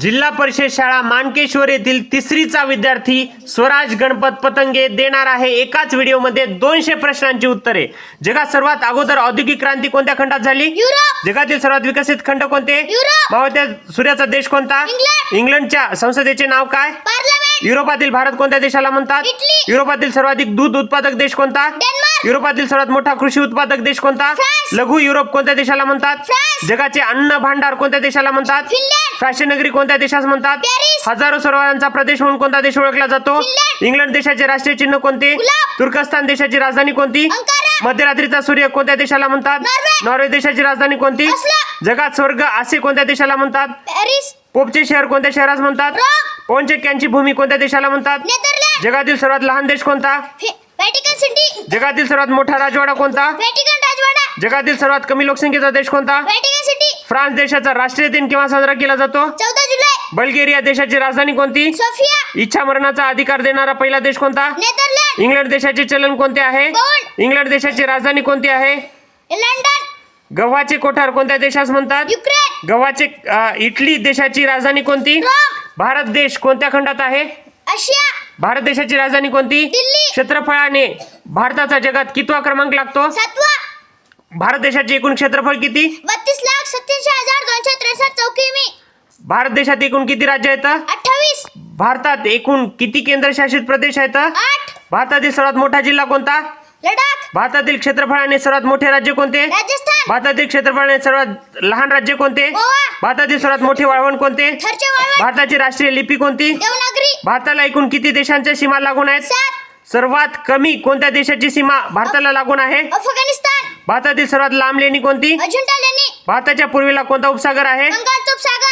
जिल्हा परिषद शाळा मानकेश्वर येथील तिसरीचा विद्यार्थी स्वराज गणपत पतंगे देणार आहे. एकाच व्हिडिओमध्ये दोनशे प्रश्नांची उत्तरे. जगात सर्वात अगोदर औद्योगिक क्रांती कोणत्या खंडात झाली? जगातील सर्वात विकसित खंड कोणते. मावळत्या सूर्याचा देश कोणता? इंग्लंड. इंग्लंडच्या संसदेचे नाव काय? युरोपातील भारत कोणत्या देशाला म्हणतात. युरोपातील सर्वाधिक दूध उत्पादक देश कोणता. युरोपातील सर्वात मोठा कृषी उत्पादक देश कोणता. लघु युरोप कोणत्या देशाला म्हणतात. जगाचे अन्न भांडार कोणत्या देशाला म्हणतात? फॅशन नगरी कोणत्या देशास म्हणतात. हजारो सरोवरांचा प्रदेश म्हणून कोणता देश ओळखला जातो. इंग्लंड देशाचे राष्ट्रीय चिन्ह कोणते. तुर्कस्तान देशाची राजधानी कोणती. मध्यरात्रीचा सूर्य कोणत्या देशाला म्हणतात? नॉर्वे. देशाची राजधानी कोणती. जगात स्वर्ग असे कोणत्या देशाला म्हणतात? पोपचे शहर कोणत्या शहरास म्हणतात? रोम. पवनचक्क्यांची भूमी कोणत्या देशाला म्हणतात? जगातील सर्वात लहान देश कोणता? जगातील सर्वात मोठा राजवाडा कोणता? जगातील सर्वात कमी लोकसंख्येचा देश कोणता? फ्रान्स देशाचा राष्ट्रीय दिन केव्हा साजरा केला जातो? चौदा जुलै. बल्गेरिया देशाची राजधानी कोणती? सोफिया. इच्छा मरणाचा अधिकार देणारा पहिला देश कोणता? नेदरलँड. इंग्लंड देशाचे चलन कोणते आहे. इंग्लंड देशाची राजधानी कोणती आहे? लंडन. गव्हाचे कोठार कोणत्या देशास म्हणतात? युक्रेन. गव्हाचे अ, इटली देशाची राजधानी कोणती? रोम. भारत देश कोणत्या खंडात आहे? आशिया. भारत देशाची राजधानी कोणती? दिल्ली. क्षेत्रफळाने भारताचा जगात कितवा क्रमांक लागतो? सातवा. भारत देशाचे एकूण क्षेत्रफळ किती? बत्तीस हजार दोनशे त्रेसष्ट चौकी मी. भारत देशात एकूण किती राज्य आहेत? अठ्ठावीस. भारतात एकूण किती केंद्रशासित प्रदेश आहेत? आठ. भारतातील सर्वात मोठा जिल्हा कोणता? लडाख. भारतातील क्षेत्रफळाने सर्वात मोठे राज्य कोणते? राजस्थान. भारतातील क्षेत्रफळाने सर्वात लहान राज्य कोणते? गोवा. भारतातील सर्वात मोठे वाळवण कोणते? थरचे वळवण भारताची राष्ट्रीय लिपी कोणती? देवनागरी. भारताला एकूण किती देशांच्या सीमा लागून आहेत? सात. सर्वात कमी कोणत्या देशाची सीमा भारताला लागून आहे? अफगाणिस्तान. भारतातील सर्वात लांब लेणी कोणती? अजिंठा भारताच्या पूर्वेला कोणता उपसागर आहे?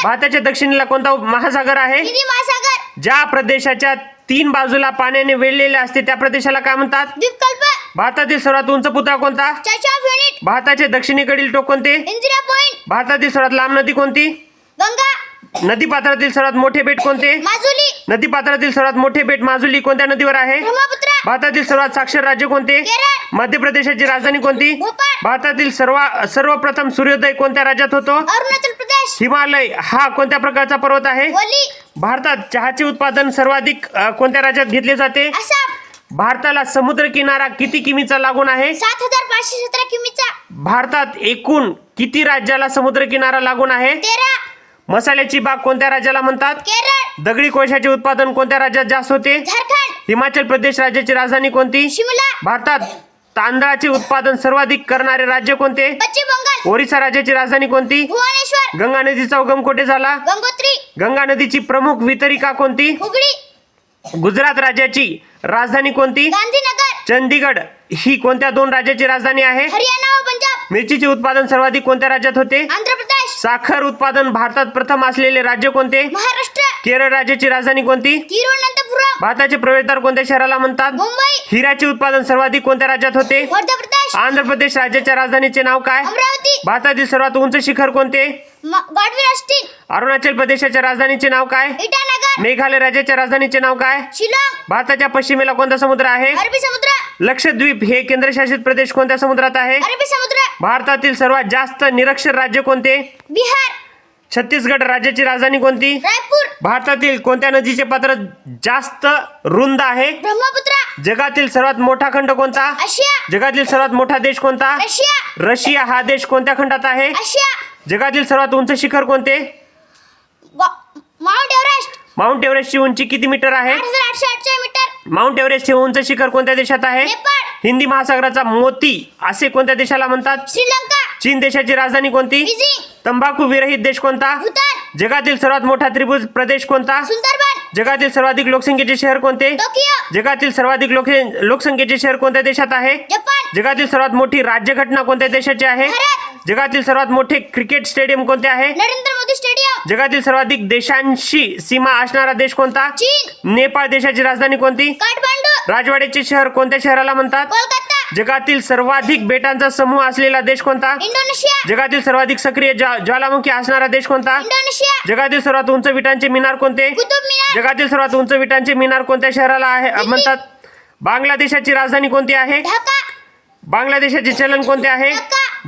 भारताच्या दक्षिणेला कोणता उप- महासागर आहे? हिंदी महासागर. ज्या प्रदेशाच्या तीन बाजूला पाण्याने वेढलेले असते त्या प्रदेशाला काय म्हणतात? द्वीपकल्प. भारतातील सर्वात उंच पुतळा कोणता? चर्च ऑफ युनिट. भारताचे दक्षिणेकडील टोक कोणते? इंदिरा पॉइंट भारतातील सर्वात लांब नदी कोणती? गंगा. नदी पात्रातील सर्वात मोठे बेट कोणते? माजुली. नदी पात्रातील सर्वात मोठे बेट माजुली कोणत्या नदीवर आहे? ब्रह्मपुत्रा. भारतातील सर्वात साक्षर राज्य कोणते? केरळ. मध्य प्रदेशाची राजधानी कोणती? भोपाळ. भारतातील सर्व सर्वप्रथम सूर्योदय कोणत्या राज्यात होतो? अरुणाचल प्रदेश. हिमालय. हा कोणत्या प्रकारचा पर्वत आहे? ओली भारतात चहाचे उत्पादन सर्वाधिक अ, कोणत्या राज्यात घेतले जाते? आसाम. भारताला समुद्र किनारा किती किमीचा लागून आहे? सात हजार पाचशे सतरा किमीचा. भारतात एकूण किती राज्याला समुद्र किनारा लागून आहे? तेरा. मसाल्याची बाग कोणत्या राज्याला म्हणतात? केरळ. दगडी कोळशाचे उत्पादन कोणत्या राज्यात जास्त होते? झारखंड. हिमाचल प्रदेश राज्याची राजधानी कोणती? शिमला. भारतात तांदळाचे उत्पादन सर्वाधिक करणारे राज्य कोणते? पश्चिम बंगाल. ओरिसा राज्याची राजधानी कोणती? भुवनेश्वर. गंगा नदीचा उगम कुठे झाला? गंगोत्री. गंगा नदीची प्रमुख वितरिका कोणती? हुगळी. गुजरात राज्याची राजधानी कोणती? गांधीनगर. चंदीगड. ही कोणत्या दोन राज्याची राजधानी आहे? हरियाणा व पंजाब. मिरचीचे उत्पादन सर्वाधिक कोणत्या राज्यात होते? आंध्र प्रदेश साखर उत्पादन भारतात प्रथम असलेले राज्य कोणते? महाराष्ट्र. केरळ राज्याची राजधानी कोणती? तिरुवनंतपुरम. भारताचे प्रवेशद्वार कोणत्या शहराला म्हणतात? मुंबई. हिराचे उत्पादन सर्वाधिक कोणत्या राज्यात होते? मध्य प्रदेश. आंध्र प्रदेश राज्याच्या राजधानीचे नाव काय? अमरावती. भारतातील सर्वात उंच शिखर कोणते? म- गॉडविल ऑस्टिन अरुणाचल प्रदेशाच्या राजधानीचे नाव काय? इटानगर मेघालय राज्याच्या राजधानीचे नाव काय? शिलाँग. भारताच्या पश्चिमेला कोणता समुद्र आहे? अरबी समुद्र. लक्षद्वीप हे केंद्रशासित प्रदेश कोणत्या समुद्रात आहे? अरबी समुद्र. भारतातील सर्वात जास्त निरक्षर राज्य कोणते? बिहार. छत्तीसगड राज्याची राजधानी कोणती? रायपूर. भारतातील कोणत्या नदीचे पात्र जास्त रुंद आहे? ब्रह्मपुत्रा. जगातील सर्वात मोठा खंड कोणता? आशिया. जगातील सर्वात मोठा देश कोणता? रशिया. रशिया हा देश कोणत्या खंडात आहे? आशिया. जगातील सर्वात उंच शिखर कोणते? Mount Everest. माउंट एव्हरेस्टची उंची किती मीटर आहे? मीटर. माउंट एव्हरेस्ट हे उंच शिखर कोणत्या देशात आहे? हिंदी महासागराचा मोती असे कोणत्या देशाला म्हणतात? श्रीलंका. चीन देशाची राजधानी कोणती? तंबाखू विरहित देश कोणता? जगातील सर्वात मोठा त्रिभुज प्रदेश कोणता? सुंदरबन. जगातील सर्वाधिक लोकसंख्येचे शहर कोणते? जगातील सर्वाधिक लोक लोकसंख्येचे शहर कोणत्या देशात आहे? जगातील सर्वात मोठी राज्यघटना कोणत्या देशाची आहे? जगातील सर्वात मोठे क्रिकेट स्टेडियम कोणते आहे? नरेंद्र मोदी स्टेडियम. जगातील सर्वाधिक देशांशी सीमा असणारा देश कोणता? नेपाळ देशाची राजधानी कोणती? राजवाड्याचे शहर कोणत्या शहराला म्हणतात? जगातील सर्वाधिक बेटांचा समूह असलेला देश कोणता? इंडोनेशिया. जगातील सर्वाधिक सक्रिय ज्वा- ज्वालामुखी असणारा देश कोणता? इंडोनेशिया. जगातील सर्वात उंच विटांचे मिनार कोणते? कुतुब मिनार. जगातील सर्वात उंच विटांचे मिनार कोणत्या शहराला आहे? म्हणतात बांगलादेशाची राजधानी कोणती आहे? ढाका. बांगलादेशाचे चलन कोणते आहे?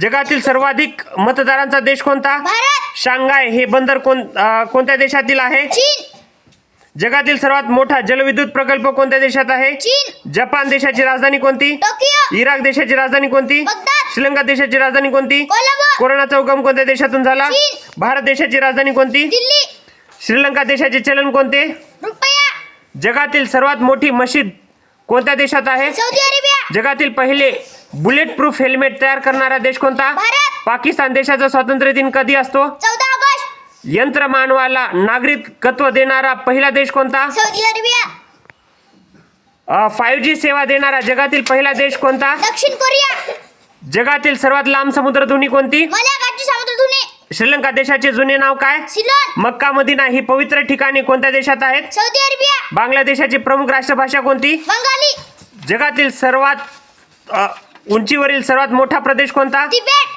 जगातील सर्वाधिक मतदारांचा देश कोणता? भारत. शांघाय हे बंदर कोण अ, कोणत्या देशातील आहे? चीन. जगातील सर्वात मोठा जलविद्युत प्रकल्प कोणत्या देशात आहे? चीन. जपान देशाची राजधानी कोणती? टोकियो. इराक देशाची राजधानी कोणती? बगदाद. श्रीलंका देशाची राजधानी कोणती? कोलंबो. कोरोनाचा उगम कोणत्या देशातून झाला? चीन. भारत देशाची राजधानी कोणती? दिल्ली. श्रीलंका देशाचे चलन कोणते? रुपया. जगातील सर्वात मोठी मशीद कोणत्या देशात आहे? Saudi Arabia. जगातील पहिले बुलेट प्रूफ हेल्मेट तयार करणारा देश कोणता? भारत. पाकिस्तान देशाचा स्वातंत्र्य दिन कधी असतो? चौदा. यंत्रमानवाला नागरिकत्व देणारा पहिला देश कोणता? Saudi Arabia. फाईव्ह जी सेवा देणारा जगातील पहिला देश कोणता? दक्षिण कोरिया. जगातील सर्वात लांब समुद्रधुनी कोणती? श्रीलंका देशाचे जुने नाव काय? मक्का मदिना ही पवित्र ठिकाणे कोणत्या देशात आहेत? Saudi Arabia. बांगलादेशाची प्रमुख राष्ट्रभाषा कोणती? बंगाली. जगातील सर्वात उंचीवरील सर्वात मोठा प्रदेश कोणता?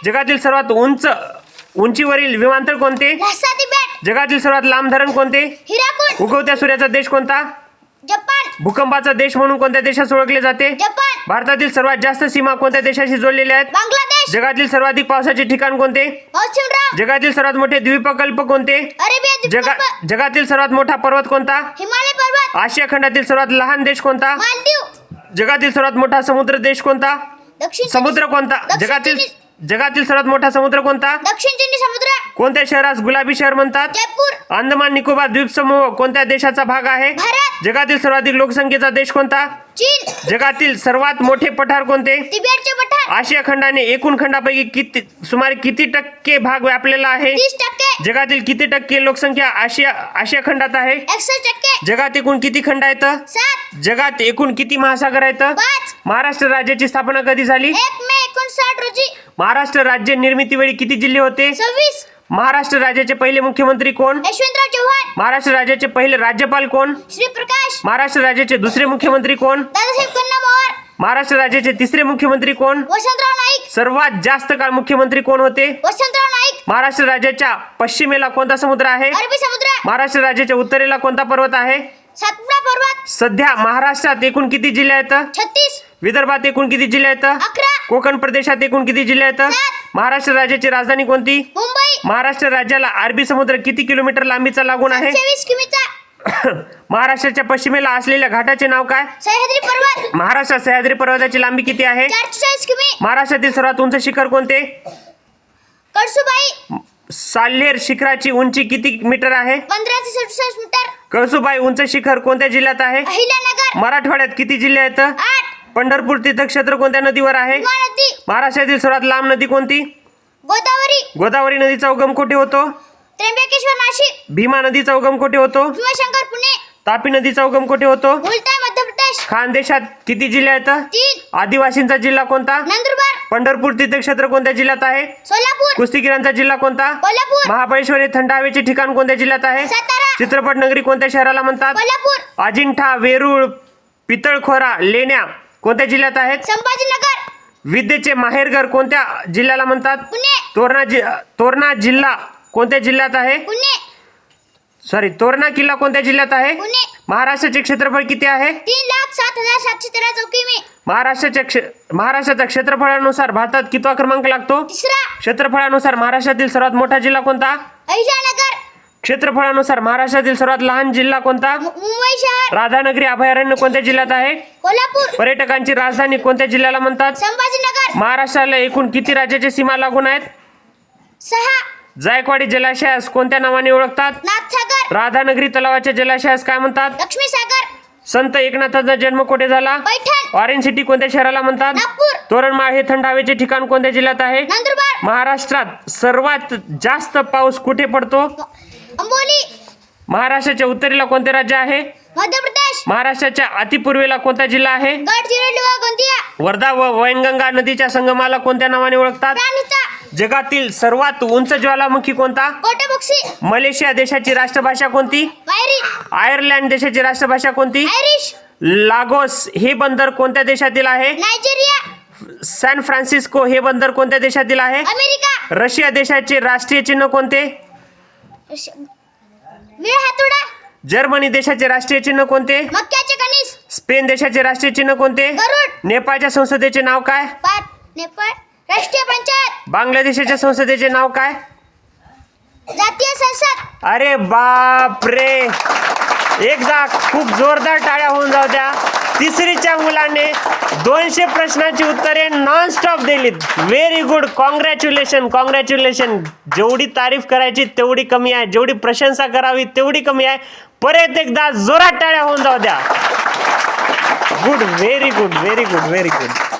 जगातील सर्वात उंच उंचीवरील विमानतळ कोणते? जगातील सर्वात लांब धरण कोणते? उगवत्या सूर्याचा देश कोणता? जपान. भूकंपाचा देश म्हणून कोणत्या देशात ओळखले जाते? जपान. भारतातील सर्वात जास्त सीमा कोणत्या देशाशी जोडलेल्या आहेत? बांगलादेश. जगातील सर्वाधिक पावसाचे ठिकाण कोणते? जगातील सर्वात मोठे द्वीपकल्प कोणते? अरेबिया जगा द्वीपकल्प जगातील सर्वात मोठा पर्वत कोणता? हिमालय पर्वत. आशिया खंडातील सर्वात लहान देश कोणता? मालदीव. जगातील सर्वात मोठा समुद्र देश कोणता? दक्षिण समुद्र कोणता? दक्षिण जगातील जगातील सर्वात मोठा समुद्र कोणता? दक्षिण चिनी समुद्र कोणत्या शहरास गुलाबी शहर म्हणतात? जयपूर. अंदमान निकोबार द्वीपसमूह कोणत्या देशाचा भाग आहे? भारत. जगातील सर्वाधिक लोकसंख्येचा देश कोणता? चीन. जगातील सर्वात मोठे पठार कोणते? तिबेटचे पठार. आशिया खंडाने एकूण खंडापैकी किती सुमारे किती टक्के भाग व्यापलेला आहे? तीस टक्के. जगातील किती टक्के लोकसंख्या आशिया आशिया खंडात आहे? एकसष्ट टक्के. जगात एकूण किती खंड आहेत? सात. जगात एकूण किती महासागर आहेत? पाच. महाराष्ट्र राज्याची स्थापना कधी झाली? एक मे एकोणसाठ रोजी. महाराष्ट्र राज्य निर्मितीवेळी किती जिल्हे होते? सव्वीस. महाराष्ट्र राज्याचे पहिले मुख्यमंत्री कोण? यशवंतराव चव्हाण. महाराष्ट्र राज्याचे पहिले राज्यपाल कोण? श्री प्रकाश. महाराष्ट्र राज्याचे दुसरे मुख्यमंत्री कोण? दादासाहेब महाराष्ट्र राज्याचे तिसरे मुख्यमंत्री कोण? वसंतराव नाईक. सर्वात जास्त काळ मुख्यमंत्री कोण होते? वसंतराव नाईक. महाराष्ट्र राज्याच्या पश्चिमेला कोणता समुद्र आहे? अरबी समुद्र. महाराष्ट्र राज्याच्या उत्तरेला कोणता पर्वत आहे? सातपुडा पर्वत. सध्या महाराष्ट्रात एकूण किती जिल्हे आहेत? छत्तीस. विदर्भात एकूण किती जिल्हे आहेत? अकरा. कोकण प्रदेशात एकूण किती जिल्हे आहेत? सात. महाराष्ट्र राज्याची राजधानी कोणती? मुंबई. महाराष्ट्र राज्याला अरबी समुद्र किती किलोमीटर लांबीचा लागून आहे? चोवीस किमीचा. महाराष्ट्राच्या पश्चिमेला असलेल्या घाटाचे नाव काय? सह्याद्री पर्वत. महाराष्ट्रात सह्याद्री पर्वताची लांबी किती आहे? चारशे चाळीस किमी. महाराष्ट्रातील सर्वात उंच शिखर कोणते? कळसुबाई. साल्हेर शिखराची उंची किती मीटर आहे? पंधरा ते सदुसष्ट मीटर. कळसुबाई उंच शिखर कोणत्या जिल्ह्यात आहे? अहिल्यानगर. मराठवाड्यात किती जिल्हे आहेत? आठ. पंढरपूर तीर्थक्षेत्र कोणत्या नदीवर आहे? नदी महाराष्ट्रातील सर्वात लांब नदी कोणती? गोदावरी. गोदावरी नदीचा उगम कुठे होतो? त्र्यंबकेश्वर नाशिक. भीमा नदीचा उगम कुठे होतो? भीमाशंकर पुणे. तापी नदीचा उगम कुठे होतो? मध्य प्रदेश. खानदेशात किती जिल्हे आहेत? तीन. आदिवासींचा जिल्हा कोणता? नंदुरबार. पंढरपूर तीर्थक्षेत्र कोणत्या जिल्ह्यात आहे? सोलापूर. कुस्तीगिरांचा जिल्हा कोणता? कोल्हापूर. महाबळेश्वर हे थंड हवेचे ठिकाण कोणत्या जिल्ह्यात आहे? सातारा. चित्रपट नगरी कोणत्या शहराला म्हणतात? कोल्हापूर. अजिंठा वेरूळ पितळखोरा लेण्या कोणत्या जिल्ह्यात आहेत? संभाजीनगर. विद्येचे माहेरघर कोणत्या जिल्ह्याला म्हणतात? तोरणा जि तोरणा जिल्हा कोणत्या जिल्ह्यात आहे? सॉरी तोरणा किल्ला कोणत्या जिल्ह्यात आहे? महाराष्ट्राचे क्षेत्रफळ किती आहे? तीन लाख सात हजार सातशे तेरा चौकी महाराष्ट्राच्या क्षे महाराष्ट्राच्या क्षेत्रफळानुसार भारतात कितवा क्रमांक लागतो? क्षेत्रफळानुसार महाराष्ट्रातील सर्वात मोठा जिल्हा कोणता? अहिल्यानगर. क्षेत्रफळानुसार महाराष्ट्रातील सर्वात लहान जिल्हा कोणता? मुंबई शहर राधानगरी अभयारण्य कोणत्या जिल्ह्यात आहे? कोल्हापूर. पर्यटकांची राजधानी कोणत्या जिल्ह्याला म्हणतात? संभाजीनगर. महाराष्ट्राला एकूण किती राज्याच्या सीमा लागून आहेत? सहा. जायकवाडी जलाशयास कोणत्या नावाने ओळखतात? नाथसागर. राधानगरी तलावाच्या जलाशयास काय म्हणतात? लक्ष्मी सागर संत एकनाथाचा जन्म कुठे झाला? पैठण. ऑरेंज सिटी कोणत्या शहराला म्हणतात? नागपूर. तोरणमाळ हे थंड हवेचे ठिकाण कोणत्या जिल्ह्यात आहे? नंदुरबार. महाराष्ट्रात सर्वात जास्त पाऊस कुठे पडतो? अंबोली. महाराष्ट्राच्या उत्तरेला कोणते राज्य आहे? मध्य प्रदेश. महाराष्ट्राच्या अतिपूर्वेला कोणता जिल्हा आहे? गडचिरोली व गोंदिया. वर्धा व वैनगंगा नदीच्या संगमाला कोणत्या नावाने ओळखतात? जगातील सर्वात उंच ज्वालामुखी कोणता? कोटबक्षी मलेशिया देशाची राष्ट्रभाषा कोणती? वायरी. आयर्लंड देशाची राष्ट्रभाषा कोणती? आयरिश. लागोस हे बंदर कोणत्या देशातील आहे? नायजेरिया. सॅन फ्रान्सिस्को हे बंदर कोणत्या देशातील आहे? अमेरिका. रशिया देशाचे राष्ट्रीय चिन्ह कोणते? वीर हातोडा जर्मनी देशाचे राष्ट्रीय चिन्ह कोणते? मक्क्याचे कणीस स्पेन देशाचे राष्ट्रीय चिन्ह कोणते? गरुड. नेपाळच्या संसदेचे नाव काय? पाट नेपाळ. राष्ट्रीय पंचायत. बांगलादेशाच्या संसदेचे नाव काय? जातीय संसद. अरे बाप रे एकदा खूप जोरदार टाळ्या होऊन जाऊ द्या. तिसरीच्या मुलाने दोनशे प्रश्नांची उत्तरे नॉन स्टॉप दिलीत. व्हेरी गुड कॉंग्रॅच्युलेशन कॉंग्रॅच्युलेशन जेवढी तारीफ करायची तेवढी कमी आहे. जेवढी प्रशंसा करावी तेवढी कमी आहे. परत एकदा जोरात टाळ्या होऊन जाऊ द्या. Good very good very good very good